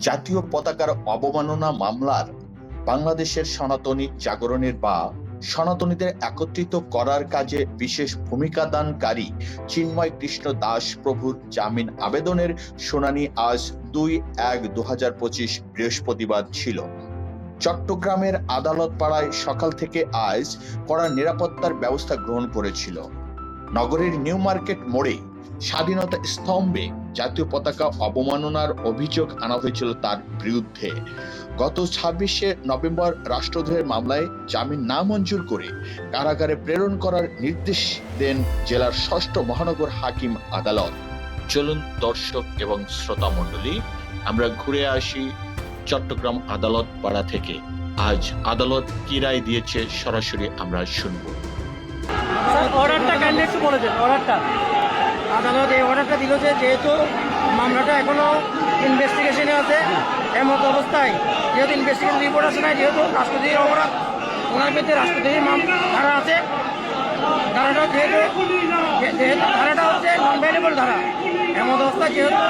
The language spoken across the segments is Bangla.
জাতীয় পতাকার অবমাননা মামলার বাংলাদেশের সনাতনী জাগরণের বা সনাতনীদের একত্রিত করার কাজে বিশেষ ভূমিকা দানকারী চিন্ময় কৃষ্ণ দাস প্রভুর জামিন আবেদনের শুনানি আজ দুই এক দু হাজার পঁচিশ বৃহস্পতিবার ছিল। চট্টগ্রামের আদালত পাড়ায় সকাল থেকে আজ কড়া নিরাপত্তার ব্যবস্থা গ্রহণ করেছিল। নগরের নিউ মার্কেট মোড়ে স্বাধীনতা স্তম্ভে জাতীয় পতাকা অবমাননার অভিযোগ আনা হয়েছিল তার বিরুদ্ধে। গত ছাব্বিশে নভেম্বর রাষ্ট্রদ্রোহের মামলায় জামিন না মঞ্জুর করে কারাগারে প্রেরণ করার নির্দেশ দেন জেলার ষষ্ঠ মহানগর হাকিম আদালত। চলুন দর্শক এবং শ্রোতা মণ্ডলী, আমরা ঘুরে আসি চট্টগ্রাম আদালত পাড়া থেকে। আজ আদালত কি রায় দিয়েছে সরাসরি আমরা শুনব। আদালত এই অর্ডারটা দিল যে যেহেতু মামলাটা এখনও ইনভেস্টিগেশনে আছে, এমত অবস্থায় যেহেতু ইনভেস্টিগেশন রিপোর্ট আছে না যেহেতু রাষ্ট্রপতির অপরাধ, ওনার বিরুদ্ধে রাষ্ট্রপতির ধারা আছে। ধারাটা যেহেতু যেহেতু ধারাটা হচ্ছে নন ভ্যালুয়েবল ধারা। এমন অবস্থায় যেহেতু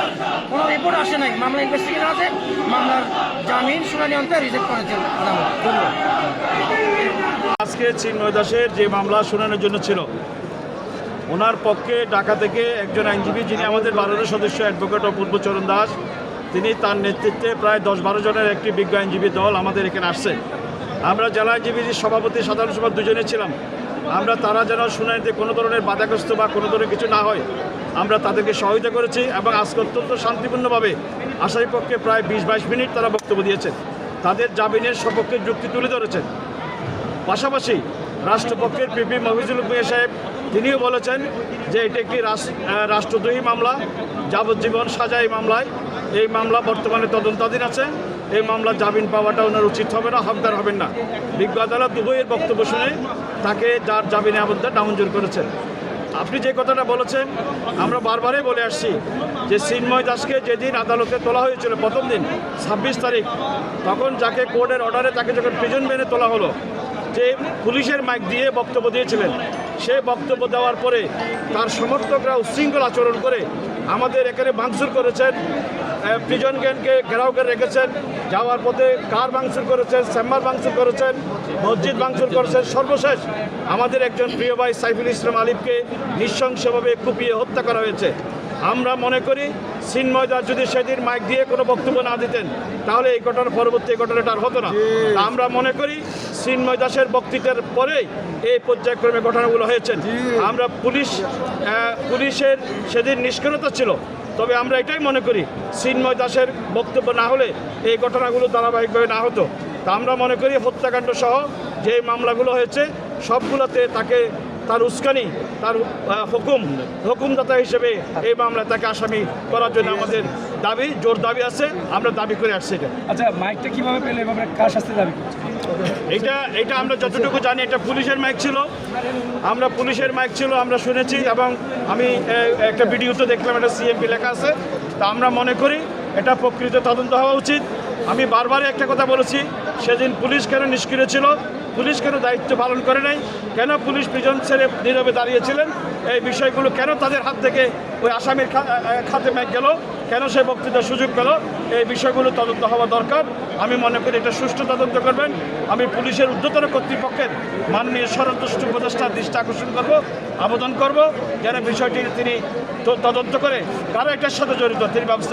কোনো রিপোর্ট আসে নাই, মামলা ইনভেস্টিগেশন আছে, মামলার জামিন শুনানি অন্তে রিজেক্ট করেছেন আদালত। আজকে চিন্ময় দাসের যে মামলা শোনানোর জন্য ছিল ওনার পক্ষে ঢাকা থেকে একজন আইনজীবী যিনি আমাদের বারোর সদস্য অ্যাডভোকেট অপূর্বচরণ দাস, তিনি তার নেতৃত্বে প্রায় দশ বারো জনের একটি বিজ্ঞ আইনজীবী দল আমাদের এখানে আসছে। আমরা জেলা আইনজীবীর সভাপতি, সাধারণ সভা দুজনে ছিলাম। আমরা তারা যেন শুনানিতে কোনো ধরনের বাধাগ্রস্ত বা কোনো ধরনের কিছু না হয়, আমরা তাদেরকে সহায়তা করেছি এবং আজকে অত্যন্ত শান্তিপূর্ণভাবে আসামি পক্ষে প্রায় বিশ বাইশ মিনিট তারা বক্তব্য দিয়েছেন। তাদের জামিনের সপক্ষে যুক্তি তুলে ধরেছেন। পাশাপাশি রাষ্ট্রপক্ষের পিপি মফিজুল মিয়া সাহেব, তিনিও বলেছেন যে এটি একটি রাষ্ট্রদ্রোহী মামলা, যাবজ্জীবন সাজা এই মামলায়। এই মামলা বর্তমানে তদন্তাধীন আছে। এই মামলা জামিন পাওয়াটা ওনার উচিত হবে না, হকদার হবেন না। বিজ্ঞ আদালত উভয়ের বক্তব্য শুনে তাকে যার জামিনে আবেদন নামঞ্জুর করেছেন। আপনি যে কথাটা বলেছেন, আমরা বারবারই বলে আসছি যে চিন্ময় দাসকে যেদিন আদালতে তোলা হয়েছিল প্রথম দিন, ছাব্বিশ তারিখ, তখন যাকে কোর্টের অর্ডারে তাকে যখন প্রিজন মেনে তোলা হলো যে পুলিশের মাইক দিয়ে বক্তব্য দিয়েছিলেন, সে বক্তব্য দেওয়ার পরে তার সমর্থকরা উচ্ছৃঙ্খল আচরণ করে আমাদের এখানে ভাঙচুর করেছেন প্রিজন গ্যানকে ঘেরাও করে রেখেছেন, যাওয়ার পথে কার ভাঙচুর করেছেন, চেম্বার ভাঙচুর করেছেন, মসজিদ ভাঙচুর করেছেন, সর্বশেষ আমাদের একজন প্রিয় ভাই সাইফুল ইসলাম আলিফকে নৃশংসভাবে কুপিয়ে হত্যা করা হয়েছে। আমরা মনে করি চিন্ময় দাস যদি সেদিন মাইক দিয়ে কোনো বক্তব্য না দিতেন তাহলে এই ঘটনার পরবর্তী এই ঘটনাটা আর হতো না। আমরা মনে করি চিন্ময় দাসের বক্তৃতার পরেই এই পর্যায়ক্রমে ঘটনাগুলো হয়েছেন। আমরা পুলিশ পুলিশের সেদিন নিষ্ক্রিয়তা ছিল। তবে আমরা এটাই মনে করি চিন্ময় দাসের বক্তব্য না হলে এই ঘটনাগুলো ধারাবাহিকভাবে না হতো। তা আমরা মনে করি হত্যাকাণ্ড সহ যে মামলাগুলো হয়েছে সবগুলোতে তাকে তার উস্কানি তার হুকুম হুকুমদাতা হিসেবে এই মামলায় তাকে আসামি করার জন্য আমাদের দাবি জোর দাবি আছে আমরা দাবি করে আসছি এটা। আচ্ছা মাইকটা কীভাবে পেলে? এভাবে কার শাস্তি দাবি করছে? এটা এটা আমরা যতটুকু জানি এটা পুলিশের মাইক ছিল। আমরা পুলিশের মাইক ছিল আমরা শুনেছি এবং আমি একটা ভিডিওতে দেখলাম এটা সিএমপি লেখা আছে। তা আমরা মনে করি এটা প্রকৃত তদন্ত হওয়া উচিত। আমি বারবারই একটা কথা বলেছি সেদিন পুলিশ কেন নিষ্ক্রিয় ছিল? পুলিশ কেন দায়িত্ব পালন করে নাই? কেন পুলিশ প্রিজন ছেড়ে নীরবে দাঁড়িয়েছিলেন? এই বিষয়গুলো কেন তাদের হাত থেকে ওই আসামির খাতে ম্যাক গেল? কেন সে বক্তৃতার সুযোগ পেল? এই বিষয়গুলো তদন্ত হওয়া দরকার। আমি মনে করি এটা সুষ্ঠু তদন্ত করবেন। আমি পুলিশের ঊর্ধ্বতন কর্তৃপক্ষের মাননীয় স্বরাষ্ট্র উপদেষ্টার দৃষ্টি আকর্ষণ করব, আবেদন করব, যেন বিষয়টি তিনি তদন্ত করে কারও এটার সাথে জড়িত তিনি ব্যবস্থা